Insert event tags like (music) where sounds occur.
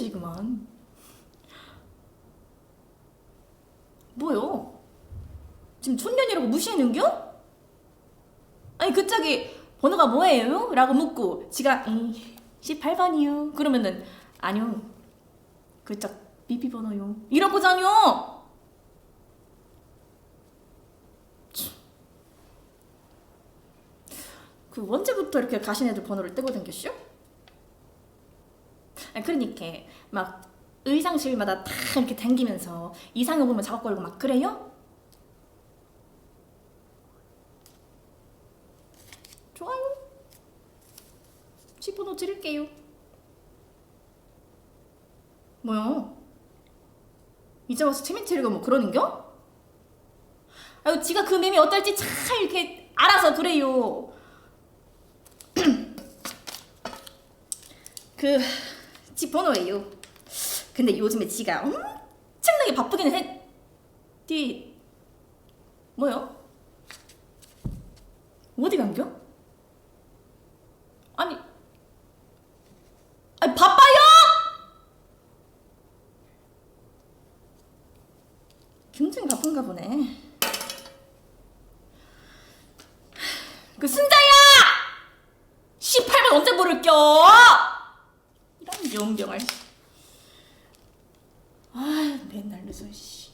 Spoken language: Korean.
짓이구만. 뭐요? 지금 촌년이라고 무시했는겨? 아니 그 짝이 번호가 뭐예요? 라고 묻고 지가 이 18번이요. 그러면은 아니요. 그 짝 비비번호요. 이러고자뇨. 그 언제부터 이렇게 가신 애들 번호를 떼고 댕겼쇼? 아, 그러니까 막 의상실마다 다 이렇게 댕기면서 이상형 보면 작업 걸고 막 그래요? 좋아요. 집 번호 드릴게요. 뭐야? 이제 와서 체면체리가 뭐 그러는겨? 아유, 지가 그 맴이 어떨지 잘 이렇게 알아서 그래요. (clears throat) 그, 집 번호예요. 근데 요즘에 지가 엄청나게 바쁘기는 해. 뒤, 뭐요? 어디 간겨? 아니, 아니 바빠요! 굉장히 바쁜가 보네. 그 순자야! 18번 언제 부를겨? 연병을. 아, 맨날 늦어, 씨.